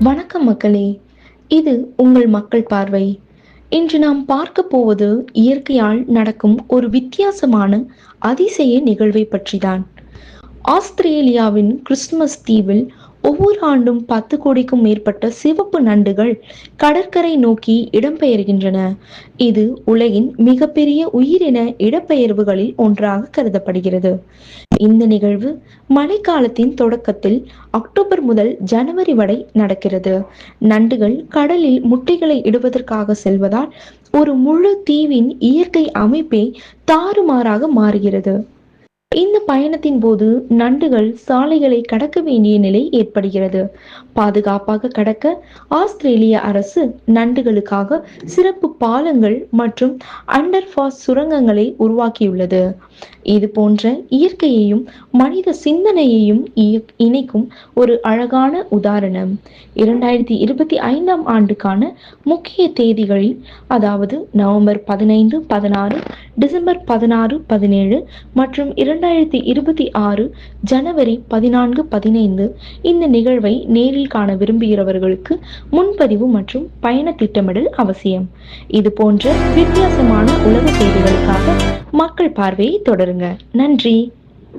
வணக்கம் மக்களே இது உங்கள் மக்கள் பார்வை. இன்று நாம் பார்க்க போவது இயற்கையால் நடக்கும் ஒரு வித்தியாசமான அதிசய நிகழ்வை பற்றிதான். ஆஸ்திரேலியாவின் கிறிஸ்துமஸ் தீவில் ஒவ்வொரு ஆண்டும் பத்து கோடிக்கும் மேற்பட்ட சிவப்பு நண்டுகள் கடற்கரை நோக்கி இடம்பெயர்கின்றன. இது உலகின் மிகப்பெரிய உயிரின இடப்பெயர்வுகளில் ஒன்றாக கருதப்படுகிறது. இந்த நிகழ்வு மழைக்காலத்தின் தொடக்கத்தில் அக்டோபர் முதல் ஜனவரி வரை நடக்கிறது. நண்டுகள் கடலில் முட்டைகளை இடுவதற்காக செல்வதால் ஒரு முழு தீவின் இயற்கை அமைப்பே தாறுமாறாக மாறுகிறது. இந்த பயணத்தின் போது நண்டுகள் சாலைகளை கடக்க வேண்டிய நிலை ஏற்படுகிறது. பாதுகாப்பாக கடக்க ஆஸ்திரேலிய அரசு நண்டுகளுக்காக சிறப்பு பாலங்கள் மற்றும் அண்டர்பாஸ் சுரங்கங்களை உருவாக்கியுள்ளது. இது போன்ற இயற்கையையும் மனித சிந்தனையையும் இணைக்கும் ஒரு அழகான உதாரணம். இரண்டாயிரத்தி இருபத்தி ஐந்தாம் ஆண்டுக்கான முக்கிய தேதிகளில் அதாவது நவம்பர் பதினைந்து பதினாறு டிசம்பர் பதினாறு பதினேழு மற்றும் இரண்டாயிரத்தி இருபத்தி ஆறு ஜனவரி பதினான்கு பதினைந்து இந்த நிகழ்வை நேரில் காண விரும்புகிறவர்களுக்கு முன்பதிவு மற்றும் பயண திட்டமிடல் அவசியம். இது போன்ற வித்தியாசமான உலக செய்திகளுக்காக மக்கள் பார்வையை தொடருங்க. நன்றி.